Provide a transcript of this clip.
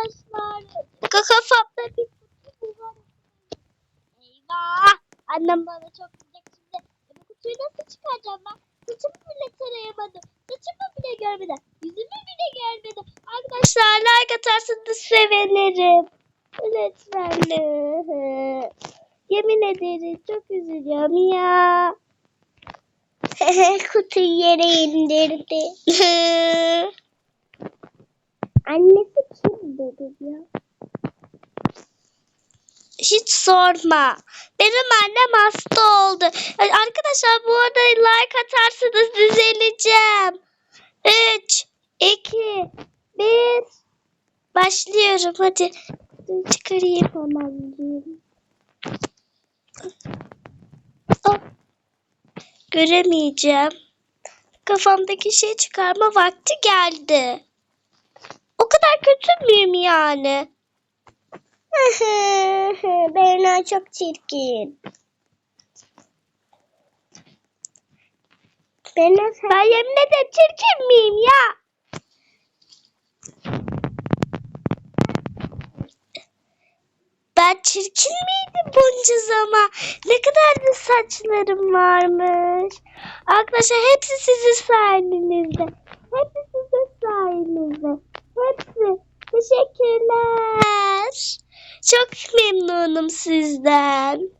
arkadaşlar. Kafamda bir kutu var. Eyvah. Annem bana çok kızacak şimdi. E, Bu kutuyu nasıl çıkaracağım ben? Saçımı bile tarayamadım. Saçımı bile görmedim. Yüzümü bile görmedim. Arkadaşlar like atarsanız sevinirim. Lütfen. Yemin ederim çok üzülüyorum ya. Kutuyu yere indirdi. Annesi dedi ya? Hiç sorma. Benim annem hasta oldu. Arkadaşlar bu arada like atarsanız düzeleceğim. 3, 2, 1. Başlıyorum hadi. Çıkarayım. Oh. Göremeyeceğim. Kafamdaki şey çıkarma vakti geldi. O kadar kötü müyüm yani? Berna çok çirkin. Berna sen... Ben yemin ederim çirkin miyim ya? Ben çirkin miydim bunca zaman? Ne kadar da saçlarım varmış. Arkadaşlar hepsi sizin sayenizde. Teşekkürler. Çok memnunum sizden.